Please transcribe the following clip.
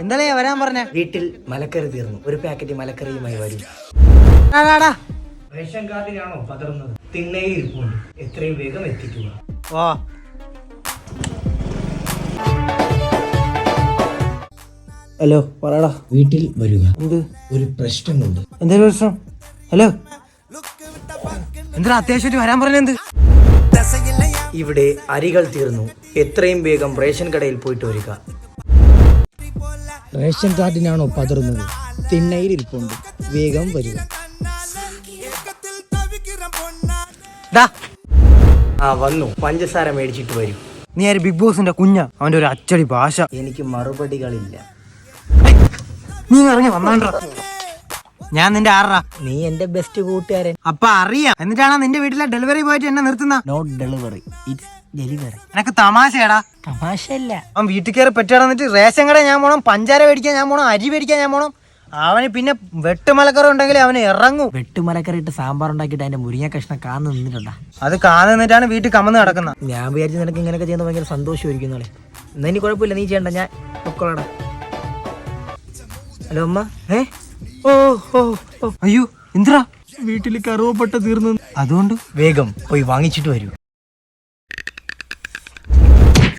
എന്തായാലും വരാൻ പറഞ്ഞ. വീട്ടിൽ മലക്കറി തീർന്നു. ഒരു പാക്കറ്റ് മലക്കറിയുമായി വരും. റേഷൻ കാർഡിലാണോ പതർന്നത് തിണ്ണയിൽ ഇരിപ്പുണ്ട്. എത്രയും വേഗം എത്തിക്കുക. ഓ. ഹലോ പറയടാ. വീട്ടിൽ വരിക. എന്ത്? ഒരു പ്രശ്നമുണ്ട്. എന്തൊരു പ്രശ്നം? ഹലോ. എന്തിനാ അത്യാവശ്യമായിട്ട് വരാൻ പറഞ്ഞെന്ത് ഇവിടെ അരികൾ തീർന്നു. എത്രയും വേഗം റേഷൻ കടയിൽ പോയിട്ട് വരിക. റേഷൻ കാർഡിനാണോ പതറുന്നത്? തിണ്ണയിൽ ഇരിപ്പുണ്ട്. വേഗം വരിക. ആ വന്നു. പഞ്ചസാര മേടിച്ചിട്ട് വരും. നീ ആര് ബിഗ് ബോസിന്റെ കുഞ്ഞ? അവന്റെ ഒരു അച്ചടി ഭാഷ. എനിക്ക് മറുപടികളില്ല. നീ ഇറങ്ങി വന്നാണ്ടാ? ഞാൻ നിന്റെ ആറാ. നീ എന്റെ ബെസ്റ്റ് കൂട്ടുകാരൻ. അപ്പൊ അറിയാം. എന്നിട്ടാണ് നിന്റെ വീട്ടിലെ ഡെലിവറി പോയിട്ട് എന്നെ നിർത്തുന്ന? നോട്ട് ഡെലിവറി ഇറ്റ്സ് ഡെലിവറി എനക്ക് തമാശയാടാ. തമാശയല്ല. അവൻ വീട്ടിൽ കയറി പെറ്റാടന്നിട്ട് റേഷൻ കട ഞാൻ പോണം പഞ്ചാര മേടിക്കാൻ ഞാൻ പോണം അരി മേടിക്കാൻ ഞാൻ പോണം. അവന് പിന്നെ വെട്ടുമലക്കറി ഉണ്ടെങ്കിൽ അവന് ഇറങ്ങും. വെട്ടുമലക്കറി ഇട്ട് സാമ്പാർ ഉണ്ടാക്കിയിട്ട് അതിന്റെ മുരിങ്ങ കഷ്ണം കാന്നു നിന്നിട്ടുണ്ടാ. അത് കാന്നു നിന്നിട്ടാണ് വീട്ടിൽ കമന്ന് കിടക്കുന്നത് ഞാൻ വിചാരിച്ചു നിനക്ക് ഇങ്ങനെയൊക്കെ ചെയ്യുന്ന ഭയങ്കര സന്തോഷമായിരിക്കും നാളെ എന്നാ ഇനി കുഴപ്പമില്ല നീ ചെയ്യണ്ട ഞാൻ പൊക്കോളടാ. ഹലോ അമ്മ. ഏ? ഓ ഓ. അയ്യോ എന്തിനാ? വീട്ടിൽ കറുവപ്പട്ട തീർന്നു. അതുകൊണ്ട് വേഗം പോയി വാങ്ങിച്ചിട്ട് വരൂ.